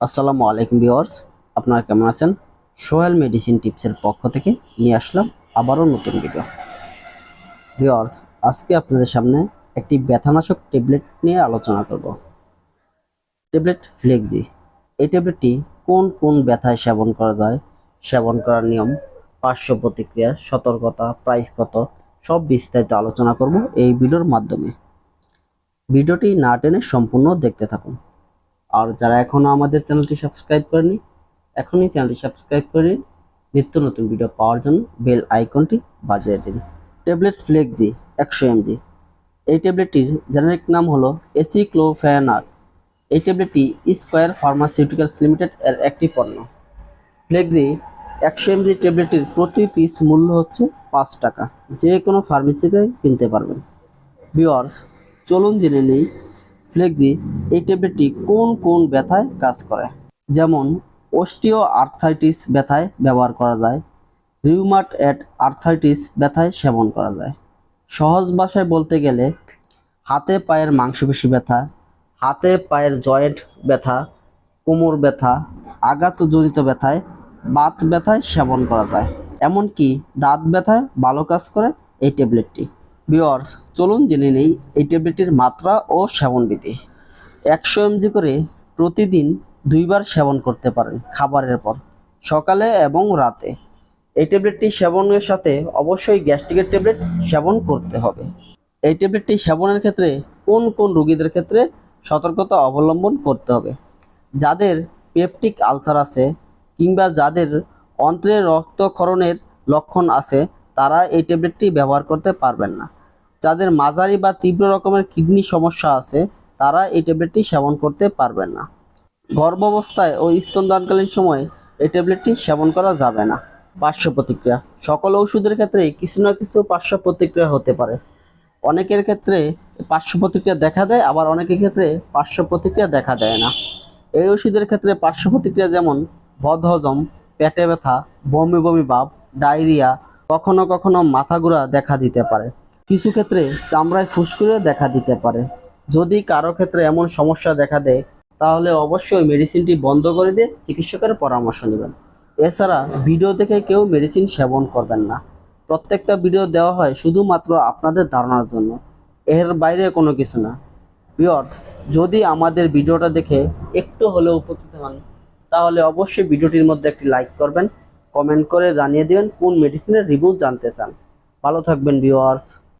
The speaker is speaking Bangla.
আসসালামু আলাইকুম ভিউয়ার্স, আপনারা কেমন আছেন? সোহেল মেডিসিন টিপসের পক্ষ থেকে নিয়ে আসলাম আবারও নতুন ভিডিও ভিউয়ার্স, আজকে আপনাদের সামনে একটি ব্যথানাশক ট্যাবলেট নিয়ে আলোচনা করব। Tablet flexi. এই ট্যাবলেটটি কোন কোন ব্যথায় সেবন করা যায়, সেবন করার নিয়ম, পার্শ্ব প্রতিক্রিয়া, সতর্কতা প্রাইস কত, সব বিস্তারিত আলোচনা করব এই ভিডিওর মাধ্যমে। ভিডিওটি না টেনে সম্পূর্ণ দেখতে থাকুন। আর যারা এখনও আমাদের চ্যানেলটি সাবস্ক্রাইব করেনি, এখনই চ্যানেলটি সাবস্ক্রাইব করে নিত্য নতুন ভিডিও পাওয়ার জন্য বেল আইকনটি বাজিয়ে দিন। ট্যাবলেট ফ্লেক্সি একশো এমজি এই ট্যাবলেটটির জেনারিক নাম হলো এসিক্লোফেনার এই ট্যাবলেটটি স্কোয়ার ফার্মাসিউটিক্যালস লিমিটেড এর একটি পণ্য। ফ্লেক্সি একশো এমজি ট্যাবলেটটির প্রতি পিস মূল্য হচ্ছে পাঁচ টাকা। যে কোনো ফার্মেসিতে কিনতে পারবেন। বিওয়ার্স চলুন জেনে নেই, ফ্লেক্সি এই ট্যাবলেটটি কোন কোন ব্যথায় কাজ করে? যেমন অস্টিও আর্থাইটিস ব্যথায় ব্যবহার করা যায়, রিউমাট অ্যাট আর্থাইটিস ব্যথায় সেবন করা যায়। সহজ ভাষায় বলতে গেলে, হাতে পায়ের মাংসপেশি ব্যথা, হাতে পায়ের জয়েন্ট ব্যথা, কোমর ব্যথা, আঘাতজনিত ব্যথায়, বাত ব্যথায় সেবন করা যায়। এমনকি দাঁত ব্যথায় ভালো কাজ করে এই ট্যাবলেটটি। ভিওয়ার্স চলুন জেনে নেই এই ট্যাবলেটটির মাত্রা ও সেবন বিধি একশো এমজি করে প্রতিদিন দুইবার সেবন করতে পারেন খাবারের পর, সকালে এবং রাতে। এই ট্যাবলেটটি সেবনের সাথে অবশ্যই গ্যাস্ট্রিকের ট্যাবলেট সেবন করতে হবে। এই ট্যাবলেটটি সেবনের ক্ষেত্রে কোন কোন রোগীদের ক্ষেত্রে সতর্কতা অবলম্বন করতে হবে? যাদের পেপটিক আলসার আছে কিংবা যাদের অন্ত্রে রক্তক্ষরণের লক্ষণ আছে, তারা এই ট্যাবলেটটি ব্যবহার করতে পারবেন না। যাদের মাঝারি বা তীব্র রকমের কিডনি সমস্যা আছে তারা এই ট্যাবলেটটি সেবন করতে পারবেন না। গর্ভাবস্থায় ও স্তনদানকালীন সময়ে এই ট্যাবলেটটি সেবন করা যাবে না। পার্শ্ব প্রতিক্রিয়া। সকল ওষুধের ক্ষেত্রে কিছু না কিছু পার্শ্ব প্রতিক্রিয়া হতে পারে। অনেকের ক্ষেত্রে পার্শ্ব প্রতিক্রিয়া দেখা দেয়, আবার অনেকের ক্ষেত্রে পার্শ্ব প্রতিক্রিয়া দেখা দেয় না। এই ওষুধের ক্ষেত্রে পার্শ্ব প্রতিক্রিয়া যেমন বদহজম, পেটে ব্যথা, বমি বমি ভাব, ডায়রিয়া, কখনো কখনো মাথা ঘোরা দেখা দিতে পারে। কিছু ক্ষেত্রে চামড়ায় ফুসকুড়ে দেখা দিতে পারে। যদি কারও ক্ষেত্রে এমন সমস্যা দেখা দেয়, তাহলে অবশ্যই মেডিসিনটি বন্ধ করে দিয়ে চিকিৎসকের পরামর্শ নেবেন। এছাড়া ভিডিও দেখে কেউ মেডিসিন সেবন করবেন না। প্রত্যেকটা ভিডিও দেওয়া হয় শুধুমাত্র আপনাদের ধারণার জন্য। এর বাইরে কোনো কিছু না। ভিওর্স যদি আমাদের ভিডিওটা দেখে একটু হলেও উপকৃত হন, তাহলে অবশ্যই ভিডিওটির মধ্যে একটি লাইক করবেন কমেন্ট করে জানিয়ে দিবেন কোন মেডিসিনের রিভিউ জানতে চান। ভালো থাকবেন ভিওয়ার্স